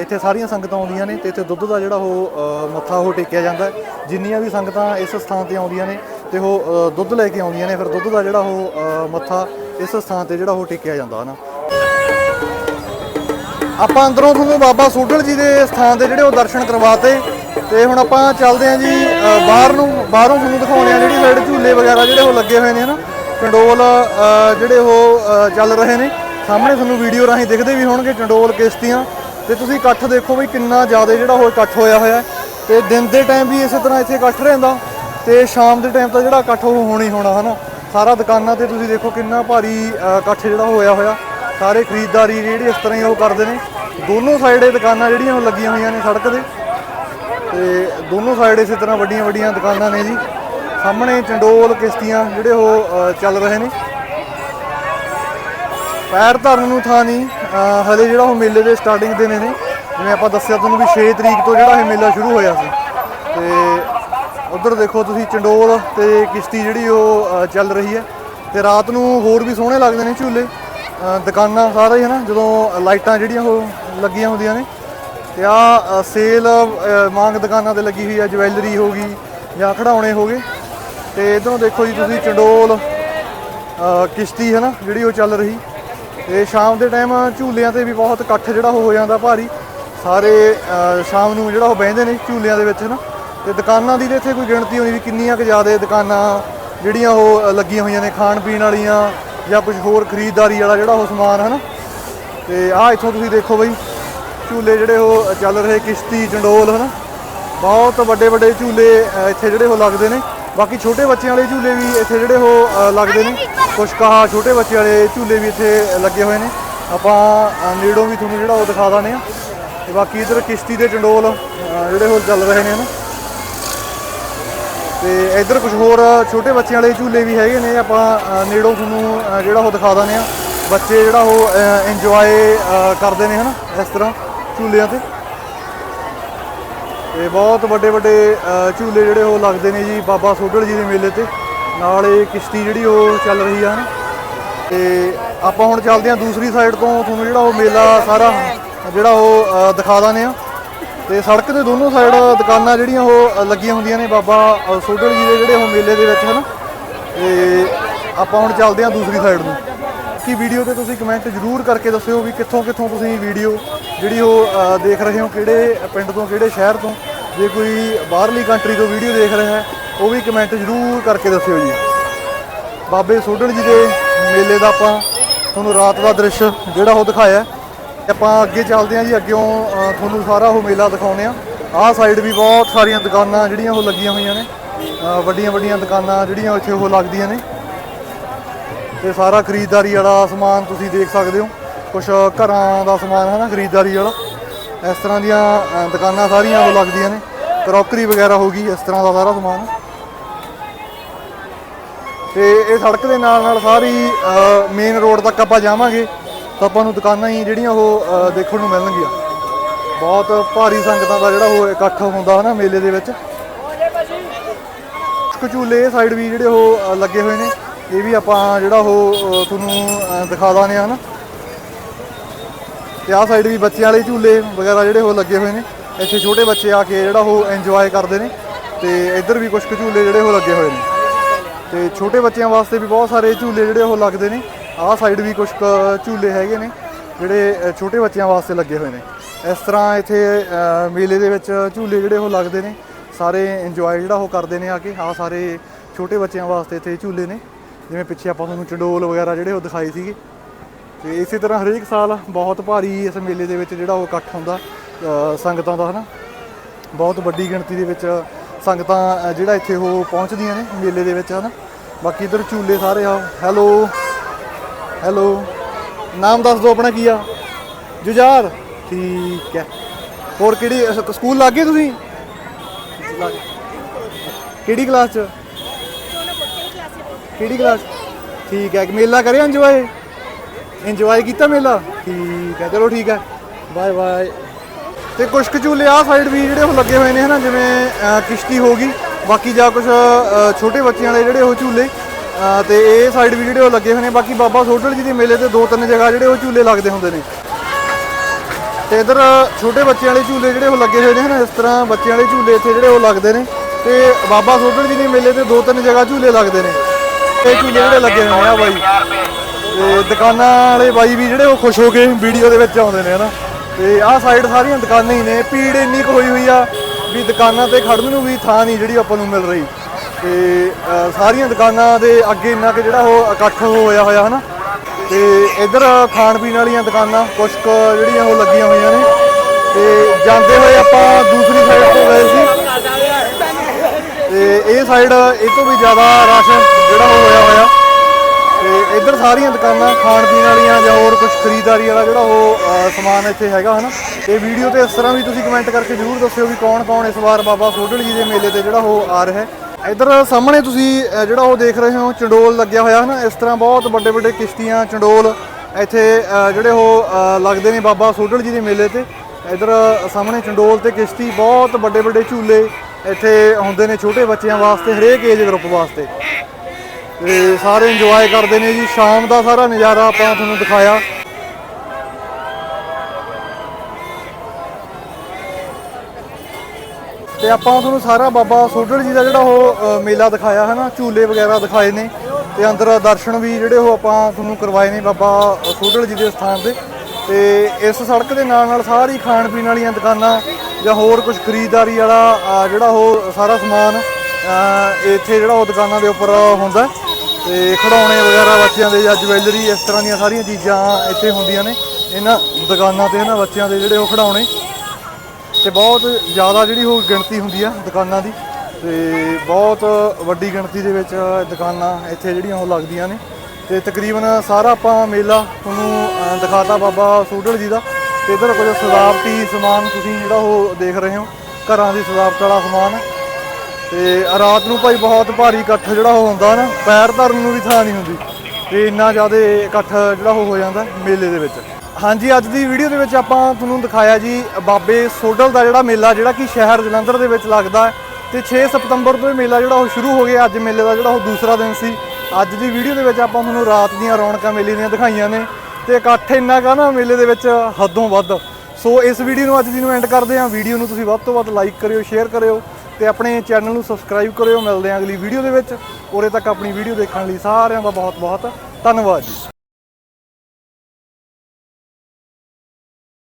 ਇੱਥੇ ਸਾਰੀਆਂ ਸੰਗਤਾਂ ਆਉਂਦੀਆਂ ਨੇ ਤੇ ਇੱਥੇ ਦੁੱਧ ਦਾ ਜਿਹੜਾ ਉਹ ਮੱਥਾ ਉਹ ਟੇਕਿਆ ਜਾਂਦਾ ਜਿੰਨੀਆਂ ਵੀ ਸੰਗਤਾਂ ਇਸ ਸਥਾਨ ਤੇ ਆਉਂਦੀਆਂ ਨੇ ਤੇ ਉਹ ਦੁੱਧ ਲੈ ਕੇ ਆਉਂਦੀਆਂ ਨੇ ਫਿਰ ਦੁੱਧ ਦਾ ਜਿਹੜਾ ਉਹ ਮੱਥਾ ਇਸ ਸਥਾਨ ਤੇ ਜਿਹੜਾ ਉਹ ਟੇਕਿਆ ਜਾਂਦਾ ਹੈ ਨਾ ਆਪਾਂ ਅੰਦਰੋਂ ਤੁਹਾਨੂੰ ਬਾਬਾ ਸੋਢਲ ਜੀ ਦੇ ਸਥਾਨ ਦੇ ਜਿਹੜੇ ਉਹ ਦਰਸ਼ਨ ਕਰਵਾਤੇ ਤੇ ਹੁਣ ਆਪਾਂ ਚੱਲਦੇ ਆਂ ਜੀ ਬਾਹਰ ਨੂੰ ਬਾਹਰੋਂ ਤੁਹਾਨੂੰ ਦਿਖਾਉਂਦੇ ਆ ਜਿਹੜੀ ਸਾਈਡ ਝੂਲੇ ਵਗੈਰਾ ਜਿਹੜੇ ਉਹ ਲੱਗੇ ਹੋਏ ਨੇ ਹਨਾ। ਚੰਡੋਲ ਅ, ਜਿਹੜੇ ਉਹ ਚੱਲ ਰਹੇ ਨੇ। ਸਾਹਮਣੇ ਤੁਹਾਨੂੰ ਵੀਡੀਓ ਰਾਹੀਂ ਦਿਖਦੇ ਵੀ ਹੋਣਗੇ ਚੰਡੋਲ ਕਿਸ਼ਤੀਆਂ। ਤੇ ਤੁਸੀਂ ਇਕੱਠ ਦੇਖੋ ਵੀ ਕਿੰਨਾ ਜ਼ਿਆਦਾ ਜਿਹੜਾ ਉਹ ਇਕੱਠ ਹੋਇਆ ਹੋਇਆ ਹੈ। ਤੇ ਦਿਨ ਦੇ ਟਾਈਮ ਵੀ ਇਸੇ ਤਰ੍ਹਾਂ ਇੱਥੇ ਇਕੱਠ ਰਹਿੰਦਾ। ਤੇ ਸ਼ਾਮ ਦੇ ਟਾਈਮ ਤਾਂ ਜਿਹੜਾ ਇਕੱਠ ਉਹ ਹੋਣਾ ਹੀ ਹੋਣਾ, ਹਨਾ? ਸਾਰਾ ਦੁਕਾਨਾਂ ਤੇ ਤੁਸੀਂ ਦੇਖੋ ਕਿੰਨਾ ਭਾਰੀ ਇਕੱਠ ਜਿਹੜਾ ਹੋਇਆ ਹੋਇਆ। ਸਾਰੇ ਖਰੀਦਦਾਰੀ ਜਿਹੜੀ ਇਸ ਤਰ੍ਹਾਂ ਹੀ ਉਹ ਕਰਦੇ ਨੇ। ਦੋਨੋਂ ਸਾਈਡ ਇਹ ਦੁਕਾਨਾਂ ਜਿਹੜੀਆਂ ਉਹ ਲੱਗੀਆਂ ਹੋਈਆਂ ਨੇ ਸੜਕ ਦੇ। ਤੇ ਦੋਨੋਂ ਸਾਈਡ ਇਸੇ ਤਰ੍ਹਾਂ ਵੱਡੀਆਂ ਵੱਡੀਆਂ ਦੁਕਾਨਾਂ ਨੇ ਜੀ। ਸਾਹਮਣੇ ਚੰਡੋਲ ਕਿਸ਼ਤੀਆਂ ਜਿਹੜੇ ਉਹ ਚੱਲ ਰਹੇ ਨੇ। ਪੈਰ ਧਰਨ ਨੂੰ ਥਾਂ ਨਹੀਂ। ਹਲੇ ਜਿਹੜਾ ਉਹ ਮੇਲੇ ਦੇ ਸਟਾਰਟਿੰਗ ਦੇ ਨੇ ਨੇ ਜਿਵੇਂ ਆਪਾਂ ਦੱਸਿਆ ਤੁਹਾਨੂੰ ਵੀ 6 ਤਰੀਕ ਤੋਂ ਜਿਹੜਾ ਇਹ ਮੇਲਾ ਸ਼ੁਰੂ ਹੋਇਆ ਸੀ। ਤੇ ਉਧਰ ਦੇਖੋ ਤੁਸੀਂ ਚੰਡੋਲ ਤੇ ਕਿਸ਼ਤੀ ਜਿਹੜੀ ਉਹ ਚੱਲ ਰਹੀ ਹੈ। ਤੇ ਰਾਤ ਨੂੰ ਹੋਰ ਵੀ ਸੋਹਣੇ ਲੱਗਦੇ ਨੇ ਝੂਲੇ। ਅ, ਦੁਕਾਨਾਂ ਸਾਰੇ ਹੈ ਨਾ ਜਦੋਂ ਲਾਈਟਾਂ ਜਿਹੜੀਆਂ ਉਹ ਲੱਗੀਆਂ ਹੁੰਦੀਆਂ ਨੇ। ਤੇ ਆ ਸੇਲ ਮੰਗ ਦੁਕਾਨਾਂ ਤੇ ਲੱਗੀ ਹੋਈ ਆ ਜਵੈਲਰੀ ਹੋ ਗਈ ਜਾਂ ਖਿਡੌਣੇ ਹੋ ਗਏ। ਤੇ ਇਧਰੋਂ ਦੇਖੋ ਜੀ ਤੁਸੀਂ ਚੰਡੋਲ ਕਿਸ਼ਤੀ ਹੈ ਨਾ ਜਿਹੜੀ ਉਹ ਚੱਲ ਰਹੀ। ਤੇ ਸ਼ਾਮ ਦੇ ਟਾਈਮ ਝੂਲਿਆਂ ਤੇ ਵੀ ਬਹੁਤ ਇਕੱਠ ਜਿਹੜਾ ਉਹ ਹੋ ਜਾਂਦਾ ਭਾਰੀ। ਸਾਰੇ ਸ਼ਾਮ ਨੂੰ ਜਿਹੜਾ ਉਹ ਬਹਿੰਦੇ ਨੇ ਝੂਲਿਆਂ ਦੇ ਵਿੱਚ ਹੈ ਨਾ ਤੇ ਦੁਕਾਨਾਂ ਦੀ ਤਾਂ ਇੱਥੇ ਕੋਈ ਗਿਣਤੀ ਹੋਣੀ ਵੀ ਕਿੰਨੀਆਂ ਕੁ ਜ਼ਿਆਦਾ ਦੁਕਾਨਾਂ ਜਿਹੜੀਆਂ ਉਹ ਲੱਗੀਆਂ ਹੋਈਆਂ ਨੇ, ਖਾਣ ਪੀਣ ਵਾਲੀਆਂ ਜਾਂ ਕੁਝ ਹੋਰ ਖਰੀਦਦਾਰੀ ਵਾਲਾ ਜਿਹੜਾ ਉਹ ਸਮਾਨ ਹੈ ਨਾ ਤੇ ਆਹ ਇੱਥੋਂ ਤੁਸੀਂ ਦੇਖੋ ਬਈ, ਝੂਲੇ ਜਿਹੜੇ ਉਹ ਚੱਲ ਰਹੇ ਕਿਸ਼ਤੀ ਚੰਡੋਲ ਨਾ ਬਹੁਤ ਵੱਡੇ ਵੱਡੇ ਝੂਲੇ ਇੱਥੇ ਜਿਹੜੇ ਉਹ ਲੱਗਦੇ ਨੇ। ਬਾਕੀ ਛੋਟੇ ਬੱਚਿਆਂ ਵਾਲੇ ਝੂਲੇ ਵੀ ਇੱਥੇ ਜਿਹੜੇ ਉਹ ਲੱਗਦੇ ਨੇ। ਕੁਛ ਕਹਾ ਛੋਟੇ ਬੱਚੇ ਵਾਲੇ ਝੂਲੇ ਵੀ ਇੱਥੇ ਲੱਗੇ ਹੋਏ ਨੇ। ਆਪਾਂ ਨੇੜੋਂ ਵੀ ਤੁਹਾਨੂੰ ਜਿਹੜਾ ਉਹ ਦਿਖਾ ਦਾਨੇ ਆ ਤੇ ਬਾਕੀ ਇਧਰ ਕਿਸ਼ਤੀ ਦੇ ਚੰਡੋਲ ਜਿਹੜੇ ਉਹ ਚੱਲ ਰਹੇ ਨੇ ਹਨਾ। ਤੇ ਇੱਧਰ ਕੁਝ ਹੋਰ ਛੋਟੇ ਬੱਚਿਆਂ ਵਾਲੇ ਝੂਲੇ ਵੀ ਹੈਗੇ ਨੇ। ਆਪਾਂ ਨੇੜੋਂ ਤੁਹਾਨੂੰ ਜਿਹੜਾ ਉਹ ਦਿਖਾ ਦਾਨੇ ਆ ਬੱਚੇ ਜਿਹੜਾ ਉਹ ਇੰਜੋਏ ਕਰਦੇ ਨੇ ਹਨਾ ਇਸ ਤਰ੍ਹਾਂ ਝੂਲਿਆਂ ਤੇ। ਤੇ ਬਹੁਤ ਵੱਡੇ ਵੱਡੇ ਝੂਲੇ ਜਿਹੜੇ ਉਹ ਲੱਗਦੇ ਨੇ ਜੀ ਬਾਬਾ ਸੋਢਲ ਜੀ ਦੇ ਮੇਲੇ ਤੇ। ਨਾਲ ਇਹ ਕਿਸ਼ਤੀ ਜਿਹੜੀ ਉਹ ਚੱਲ ਰਹੀ ਆ ਨਾ। ਤੇ ਆਪਾਂ ਹੁਣ ਚੱਲਦੇ ਹਾਂ ਦੂਸਰੀ ਸਾਈਡ ਤੋਂ ਤੁਹਾਨੂੰ ਜਿਹੜਾ ਉਹ ਮੇਲਾ ਸਾਰਾ ਜਿਹੜਾ ਉਹ ਦਿਖਾ ਦਾਨੇ ਆ ਤੇ ਸੜਕ ਦੇ ਦੋਨੋਂ ਸਾਈਡ ਦੁਕਾਨਾਂ ਜਿਹੜੀਆਂ ਉਹ ਲੱਗੀਆਂ ਹੁੰਦੀਆਂ ਨੇ ਬਾਬਾ ਅ, ਸੋਢਲ ਜੀ ਦੇ ਜਿਹੜੇ ਉਹ ਮੇਲੇ ਦੇ ਵਿੱਚ ਹਨ। ਤੇ ਆਪਾਂ ਹੁਣ ਚੱਲਦੇ ਹਾਂ ਦੂਸਰੀ ਸਾਈਡ ਨੂੰ। ਬਾਕੀ ਵੀਡੀਓ ਤੇ ਤੁਸੀਂ ਕਮੈਂਟ ਜ਼ਰੂਰ ਕਰਕੇ ਦੱਸਿਓ ਵੀ ਕਿੱਥੋਂ ਕਿੱਥੋਂ ਤੁਸੀਂ ਵੀਡੀਓ ਜਿਹੜੀ ਉਹ ਦੇਖ ਰਹੇ ਹੋ, ਕਿਹੜੇ ਪਿੰਡ ਤੋਂ, ਕਿਹੜੇ ਸ਼ਹਿਰ ਤੋਂ, ਜੇ ਕੋਈ ਬਾਹਰਲੀ ਕੰਟਰੀ ਤੋਂ ਵੀਡੀਓ ਦੇਖ ਰਿਹਾ ਹੈ, ਉਹ ਵੀ ਕਮੈਂਟ ਜ਼ਰੂਰ ਕਰਕੇ ਦੱਸਿਓ ਜੀ। ਬਾਬੇ ਸੋਢਣ ਜੀ ਦੇ ਮੇਲੇ ਦਾ ਆਪਾਂ ਤੁਹਾਨੂੰ ਰਾਤ ਦਾ ਦ੍ਰਿਸ਼ ਜਿਹੜਾ ਉਹ ਦਿਖਾਇਆ ਹੈ। ਆਪਾਂ ਅੱਗੇ ਚੱਲਦੇ ਹਾਂ ਜੀ, ਅੱਗਿਓਂ ਤੁਹਾਨੂੰ ਸਾਰਾ ਉਹ ਮੇਲਾ ਦਿਖਾਉਂਦੇ ਆ ਆਹ ਸਾਈਡ ਵੀ ਬਹੁਤ ਸਾਰੀਆਂ ਦੁਕਾਨਾਂ ਜਿਹੜੀਆਂ ਉਹ ਲੱਗੀਆਂ ਹੋਈਆਂ ਨੇ। ਵੱਡੀਆਂ ਵੱਡੀਆਂ ਦੁਕਾਨਾਂ ਜਿਹੜੀਆਂ ਇੱਥੇ ਉਹ ਲੱਗਦੀਆਂ ਨੇ। ਤੇ ਸਾਰਾ ਖਰੀਦਦਾਰੀ ਵਾਲਾ ਸਮਾਨ ਤੁਸੀਂ ਦੇਖ ਸਕਦੇ ਹੋ। ਕੁਝ ਘਰਾਂ ਦਾ ਸਮਾਨ ਹੈ ਨਾ, ਖਰੀਦਦਾਰੀ ਵਾਲਾ। ਇਸ ਤਰ੍ਹਾਂ ਦੀਆਂ ਦੁਕਾਨਾਂ ਸਾਰੀਆਂ ਉਹ ਲੱਗਦੀਆਂ ਨੇ। ਕਰੋਕਰੀ ਵਗੈਰਾ ਹੋ ਗਈ, ਇਸ ਤਰ੍ਹਾਂ ਦਾ ਸਾਰਾ ਸਮਾਨ। ਤੇ ਇਹ ਸੜਕ ਦੇ ਨਾਲ ਨਾਲ ਸਾਰੀ ਮੇਨ ਰੋਡ ਤੱਕ ਆਪਾਂ ਜਾਵਾਂਗੇ, ਤਾਂ ਆਪਾਂ ਨੂੰ ਦੁਕਾਨਾਂ ਹੀ ਜਿਹੜੀਆਂ ਉਹ ਦੇਖਣ ਨੂੰ ਮਿਲਣਗੀਆਂ। ਬਹੁਤ ਭਾਰੀ ਸੰਗਤਾਂ ਦਾ ਜਿਹੜਾ ਉਹ ਇਕੱਠ ਹੁੰਦਾ ਹੈ ਨਾ ਮੇਲੇ ਦੇ ਵਿੱਚ। ਕੁਝ ਝੂਲੇ ਸਾਈਡ ਵੀ ਜਿਹੜੇ ਉਹ ਲੱਗੇ ਹੋਏ ਨੇ। ਇਹ ਵੀ ਆਪਾਂ ਜਿਹੜਾ ਉਹ ਤੁਹਾਨੂੰ ਦਿਖਾ ਦਾਨੇ ਆ ਨਾ ਤੇ ਆਹ ਸਾਈਡ ਵੀ ਬੱਚਿਆਂ ਵਾਲੇ ਝੂਲੇ ਵਗੈਰਾ ਜਿਹੜੇ ਉਹ ਲੱਗੇ ਹੋਏ ਨੇ। ਇੱਥੇ ਛੋਟੇ ਬੱਚੇ ਆ ਕੇ ਜਿਹੜਾ ਉਹ ਇੰਜੋਏ ਕਰਦੇ ਨੇ। ਤੇ ਇੱਧਰ ਵੀ ਕੁਝ ਕੁ ਝੂਲੇ ਜਿਹੜੇ ਉਹ ਲੱਗੇ ਹੋਏ ਨੇ। ਤੇ ਛੋਟੇ ਬੱਚਿਆਂ ਵਾਸਤੇ ਵੀ ਬਹੁਤ ਸਾਰੇ ਝੂਲੇ ਜਿਹੜੇ ਉਹ ਲੱਗਦੇ ਨੇ। ਆਹ ਸਾਈਡ ਵੀ ਕੁਝ ਕੁ ਝੂਲੇ ਹੈਗੇ ਨੇ, ਜਿਹੜੇ ਛੋਟੇ ਬੱਚਿਆਂ ਵਾਸਤੇ ਲੱਗੇ ਹੋਏ ਨੇ। ਇਸ ਤਰ੍ਹਾਂ ਇੱਥੇ ਮੇਲੇ ਦੇ ਵਿੱਚ ਝੂਲੇ ਜਿਹੜੇ ਉਹ ਲੱਗਦੇ ਨੇ। ਸਾਰੇ ਇੰਜੋਏ ਜਿਹੜਾ ਉਹ ਕਰਦੇ ਨੇ ਆ ਕੇ। ਆਹ ਸਾਰੇ ਛੋਟੇ ਬੱਚਿਆਂ ਵਾਸਤੇ ਇੱਥੇ ਝੂਲੇ ਨੇ। ਜਿਵੇਂ ਪਿੱਛੇ ਆਪਾਂ ਤੁਹਾਨੂੰ ਚੰਡੋਲ ਵਗੈਰਾ ਜਿਹੜੇ ਉਹ ਦਿਖਾਏ ਸੀਗੇ। ਤੇ ਇਸੇ ਤਰ੍ਹਾਂ ਹਰੇਕ ਸਾਲ ਬਹੁਤ ਭਾਰੀ ਇਸ ਮੇਲੇ ਦੇ ਵਿੱਚ ਜਿਹੜਾ ਉਹ ਇਕੱਠ ਹੁੰਦਾ ਸੰਗਤਾਂ ਦਾ ਹਨਾ। ਬਹੁਤ ਵੱਡੀ ਗਿਣਤੀ ਦੇ ਵਿੱਚ ਸੰਗਤਾਂ ਜਿਹੜਾ ਇੱਥੇ ਉਹ ਪਹੁੰਚਦੀਆਂ ਨੇ ਮੇਲੇ ਦੇ ਵਿੱਚ ਹਨਾ। ਬਾਕੀ ਇਧਰ ਝੂਲੇ ਸਾਰੇ ਆ ਹੈਲੋ ਹੈਲੋ। ਨਾਮ ਦੱਸ ਦਿਓ ਆਪਣਾ ਕੀ ਆ? ਜੁਝਾਰ। ਠੀਕ ਹੈ। ਹੋਰ ਕਿਹੜੀ ਸਕੂਲ ਲੱਗ ਤੁਸੀਂ? ਕਿਹੜੀ ਕਲਾਸ ਚ? ਕਿਹੜੀ ਕਲਾਸ ਠੀਕ ਹੈ, ਮੇਲਾ ਕਰਿਆ ਇੰਜੋਏ ਇੰਜੋਏ ਕੀਤਾ ਮੇਲਾ? ਠੀਕ ਹੈ, ਚਲੋ ਠੀਕ ਹੈ। ਬਾਏ ਬਾਏ ਤੇ ਕੁਛ ਕੁ ਝੂਲੇ ਆ ਸਾਈਡ ਵੀ ਜਿਹੜੇ ਉਹ ਲੱਗੇ ਹੋਏ ਨੇ ਹਨਾ, ਜਿਵੇਂ ਕਿਸ਼ਤੀ ਹੋ ਗਈ। ਬਾਕੀ ਜਾਂ ਕੁਝ ਛੋਟੇ ਬੱਚਿਆਂ ਵਾਲੇ ਜਿਹੜੇ ਉਹ ਝੂਲੇ। ਤੇ ਇਹ ਸਾਈਡ ਵੀ ਜਿਹੜੇ ਉਹ ਲੱਗੇ ਹੋਏ ਨੇ। ਬਾਕੀ ਬਾਬਾ ਸੋਢਲ ਜੀ ਦੇ ਮੇਲੇ ਤੇ ਦੋ ਤਿੰਨ ਜਗ੍ਹਾ ਜਿਹੜੇ ਉਹ ਝੂਲੇ ਲੱਗਦੇ ਹੁੰਦੇ ਨੇ। ਤੇ ਇਧਰ ਛੋਟੇ ਬੱਚਿਆਂ ਵਾਲੇ ਝੂਲੇ ਜਿਹੜੇ ਉਹ ਲੱਗੇ ਹੋਏ ਨੇ ਹਨਾ, ਇਸ ਤਰ੍ਹਾਂ ਬੱਚਿਆਂ ਵਾਲੇ ਝੂਲੇ ਇੱਥੇ ਜਿਹੜੇ ਉਹ ਲੱਗਦੇ ਨੇ। ਤੇ ਬਾਬਾ ਸੋਢਲ ਜੀ ਦੇ ਮੇਲੇ ਤੇ ਦੋ ਤਿੰਨ ਜਗ੍ਹਾ ਝੂਲੇ ਲੱਗਦੇ ਨੇ। ਇਹ ਝੂਲੇ ਜਿਹੜੇ ਲੱਗੇ ਹੋਏ ਆ ਬਾਈ। ਤੇ ਦੁਕਾਨਾਂ ਵਾਲੇ ਬਾਈ ਵੀ ਜਿਹੜੇ ਉਹ ਖੁਸ਼ ਹੋ ਕੇ ਵੀਡੀਓ ਦੇ ਵਿੱਚ ਆਉਂਦੇ ਨੇ, ਹਨਾ। ਤੇ ਆਹ ਸਾਈਡ ਸਾਰੀਆਂ ਦੁਕਾਨਾਂ ਹੀ ਨੇ। ਭੀੜ ਇੰਨੀ ਕੁ ਹੋਈ ਹੋਈ ਆ ਵੀ ਦੁਕਾਨਾਂ ਤੇ ਖੜਨ ਨੂੰ ਵੀ ਥਾਂ ਨਹੀਂ ਜਿਹੜੀ ਆਪਾਂ ਨੂੰ ਮਿਲ ਰਹੀ। ਤੇ ਸਾਰੀਆਂ ਦੁਕਾਨਾਂ ਦੇ ਅੱਗੇ ਇੰਨਾ ਕਿ ਜਿਹੜਾ ਉਹ ਇਕੱਠ ਹੋਇਆ ਹੋਇਆ, ਹਨਾ। ਤੇ ਇੱਧਰ ਖਾਣ ਪੀਣ ਵਾਲੀਆਂ ਦੁਕਾਨਾਂ ਕੁਛ ਕੁ ਜਿਹੜੀਆਂ ਉਹ ਲੱਗੀਆਂ ਹੋਈਆਂ ਨੇ। ਤੇ ਜਾਂਦੇ ਹੋਏ ਆਪਾਂ ਦੂਸਰੀ ਸਾਈਡ ਤੋਂ ਗਏ ਸੀ। ਤੇ ਇਹ ਸਾਈਡ ਇਹ ਤੋਂ ਵੀ ਜ਼ਿਆਦਾ ਰਸ਼ ਜਿਹੜਾ ਉਹ ਹੋਇਆ ਹੋਇਆ। ਤੇ ਇੱਧਰ ਸਾਰੀਆਂ ਦੁਕਾਨਾਂ ਖਾਣ ਪੀਣ ਵਾਲੀਆਂ ਜਾਂ ਹੋਰ ਕੁਝ ਖਰੀਦਦਾਰੀ ਵਾਲਾ ਜਿਹੜਾ ਉਹ ਅ, ਸਮਾਨ ਇੱਥੇ ਹੈਗਾ ਹਨਾ। ਇਹ ਵੀਡੀਓ ਤੇ ਇਸ ਤਰ੍ਹਾਂ ਵੀ ਤੁਸੀਂ ਕਮੈਂਟ ਕਰਕੇ ਜਰੂਰ ਦੱਸਿਓ ਵੀ ਕੌਣ ਕੌਣ ਇਸ ਵਾਰ ਬਾਬਾ ਸੋਢਲ ਜੀ ਦੇ ਮੇਲੇ ਤੇ ਜਿਹੜਾ ਉਹ ਆ ਰਿਹਾ ਹੈ। ਇੱਧਰ ਸਾਹਮਣੇ ਤੁਸੀਂ ਅ, ਜਿਹੜਾ ਉਹ ਦੇਖ ਰਹੇ ਹੋ ਚੰਡੋਲ ਲੱਗਿਆ ਹੋਇਆ ਹੈ ਨਾ ਇਸ ਤਰ੍ਹਾਂ ਬਹੁਤ ਵੱਡੇ ਵੱਡੇ ਕਿਸ਼ਤੀਆਂ ਚੰਡੋਲ ਇੱਥੇ ਅ, ਜਿਹੜੇ ਉਹ ਅ, ਲੱਗਦੇ ਨੇ ਬਾਬਾ ਸੋਢਲ ਜੀ ਦੇ ਮੇਲੇ ਤੇ। ਇੱਧਰ ਸਾਹਮਣੇ ਚੰਡੋਲ ਤੇ ਕਿਸ਼ਤੀ ਬਹੁਤ ਵੱਡੇ ਵੱਡੇ ਝੂਲੇ ਇੱਥੇ ਹੁੰਦੇ ਨੇ ਛੋਟੇ ਬੱਚਿਆਂ ਵਾਸਤੇ ਹਰੇਕ ਏਜ ਗਰੁੱਪ ਵਾਸਤੇ। ਤੇ ਸਾਰੇ ਇੰਜੋਏ ਕਰਦੇ ਨੇ ਜੀ। ਸ਼ਾਮ ਦਾ ਸਾਰਾ ਨਜ਼ਾਰਾ ਆਪਾਂ ਤੁਹਾਨੂੰ ਦਿਖਾਇਆ। ਤੇ ਆਪਾਂ ਤੁਹਾਨੂੰ ਸਾਰਾ ਬਾਬਾ ਸੋਢਲ ਜੀ ਦਾ ਜਿਹੜਾ ਉਹ ਮੇਲਾ ਦਿਖਾਇਆ ਹੈ ਨਾ ਝੂਲੇ ਵਗੈਰਾ ਦਿਖਾਏ ਨੇ। ਤੇ ਅੰਦਰ ਦਰਸ਼ਨ ਵੀ ਜਿਹੜੇ ਉਹ ਆਪਾਂ ਤੁਹਾਨੂੰ ਕਰਵਾਏ ਨੇ ਬਾਬਾ ਸੋਢਲ ਜੀ ਦੇ ਸਥਾਨ ਦੇ ਤੇ ਇਸ ਸੜਕ ਦੇ ਨਾਲ ਨਾਲ ਸਾਰੀ ਖਾਣ ਪੀਣ ਵਾਲੀਆਂ ਦੁਕਾਨਾਂ ਜਾਂ ਹੋਰ ਕੁਝ ਖਰੀਦਦਾਰੀ ਵਾਲਾ ਜਿਹੜਾ ਉਹ ਸਾਰਾ ਸਮਾਨ ਇੱਥੇ ਜਿਹੜਾ ਉਹ ਦੁਕਾਨਾਂ ਦੇ ਉੱਪਰ ਹੁੰਦਾ। ਤੇ ਖਿਡੌਣੇ ਵਗੈਰਾ ਬੱਚਿਆਂ ਦੇ ਜਾਂ ਜਵੈਲਰੀ ਇਸ ਤਰ੍ਹਾਂ ਦੀਆਂ ਸਾਰੀਆਂ ਚੀਜ਼ਾਂ ਇੱਥੇ ਹੁੰਦੀਆਂ ਨੇ। ਇਹਨਾਂ ਦੁਕਾਨਾਂ ਤੇ ਇਹਨਾਂ ਬੱਚਿਆਂ ਦੇ ਜਿਹੜੇ ਉਹ ਖਿਡੌਣੇ। ਤੇ ਬਹੁਤ ਜ਼ਿਆਦਾ ਜਿਹੜੀ ਉਹ ਗਿਣਤੀ ਹੁੰਦੀ ਆ ਦੁਕਾਨਾਂ ਦੀ। ਤੇ ਬਹੁਤ ਵੱਡੀ ਗਿਣਤੀ ਦੇ ਵਿੱਚ ਦੁਕਾਨਾਂ ਇੱਥੇ ਜਿਹੜੀਆਂ ਉਹ ਲੱਗਦੀਆਂ ਨੇ। ਤੇ ਤਕਰੀਬਨ ਸਾਰਾ ਆਪਾਂ ਮੇਲਾ ਤੁਹਾਨੂੰ ਅਹ, ਦਿਖਾਤਾ ਬਾਬਾ ਸੂਡਲ ਜੀ ਦਾ। ਤੇ ਇਧਰ ਕੁਝ ਸਜਾਵਟੀ ਸਮਾਨ ਤੁਸੀਂ ਜਿਹੜਾ ਉਹ ਦੇਖ ਰਹੇ ਹੋ। ਘਰਾਂ ਦੀ ਸਜਾਵਟ ਵਾਲਾ ਸਮਾਨ। ਤੇ ਰਾਤ ਨੂੰ ਭਾਈ ਬਹੁਤ ਭਾਰੀ ਇਕੱਠ ਜਿਹੜਾ ਉਹ ਹੁੰਦਾ ਨਾ, ਪੈਰ ਧਰਨ ਨੂੰ ਵੀ ਥਾਂ ਨਹੀਂ ਹੁੰਦੀ ਤੇ ਇੰਨਾ ਜ਼ਿਆਦਾ ਇਕੱਠ ਜਿਹੜਾ ਉਹ ਹੋ ਜਾਂਦਾ ਮੇਲੇ ਦੇ ਵਿੱਚ। ਹਾਂਜੀ, ਅੱਜ ਦੀ ਵੀਡੀਓ ਦੇ ਵਿੱਚ ਆਪਾਂ ਤੁਹਾਨੂੰ ਦਿਖਾਇਆ ਜੀ ਬਾਬੇ ਸੋਡਲ ਦਾ ਜਿਹੜਾ ਮੇਲਾ, ਜਿਹੜਾ ਕਿ ਸ਼ਹਿਰ ਜਲੰਧਰ ਦੇ ਵਿੱਚ ਲੱਗਦਾ ਹੈ ਤੇ 6 ਸਤੰਬਰ ਤੋਂ ਇਹ ਮੇਲਾ ਜਿਹੜਾ ਉਹ ਸ਼ੁਰੂ ਹੋ ਗਿਆ। ਅੱਜ ਮੇਲੇ ਦਾ ਜਿਹੜਾ ਉਹ ਦੂਸਰਾ ਦਿਨ ਸੀ। ਅੱਜ ਦੀ ਵੀਡੀਓ ਦੇ ਵਿੱਚ ਆਪਾਂ ਤੁਹਾਨੂੰ ਰਾਤ ਦੀਆਂ ਰੌਣਕਾਂ ਮੇਲੇ ਦੀਆਂ ਦਿਖਾਈਆਂ ਨੇ ਤੇ ਇਕੱਠ ਇੰਨਾ ਕਾ ਨਾ ਮੇਲੇ ਦੇ ਵਿੱਚ ਹੱਦੋਂ ਵੱਧ। ਸੋ ਇਸ ਵੀਡੀਓ ਨੂੰ ਅੱਜ ਦੀ ਨੂੰ ਐਂਡ ਕਰਦੇ ਹਾਂ। ਵੀਡੀਓ ਨੂੰ ਤੁਸੀਂ ਵੱਧ ਤੋਂ ਵੱਧ ਲਾਈਕ ਕਰਿਓ ਸ਼ੇਅਰ ਕਰਿਓ ਤੇ ਆਪਣੇ ਚੈਨਲ ਨੂੰ ਸਬਸਕ੍ਰਾਈਬ ਕਰਿਓ, ਮਿਲਦੇ ਹਾਂ ਅਗਲੀ ਵੀਡੀਓ ਦੇ ਵਿੱਚ। ਉਰੇ ਤੱਕ ਆਪਣੀ ਵੀਡੀਓ ਦੇਖਣ ਲਈ ਸਾਰਿਆਂ ਦਾ ਬਹੁਤ ਬਹੁਤ ਧੰਨਵਾਦ ਜੀ।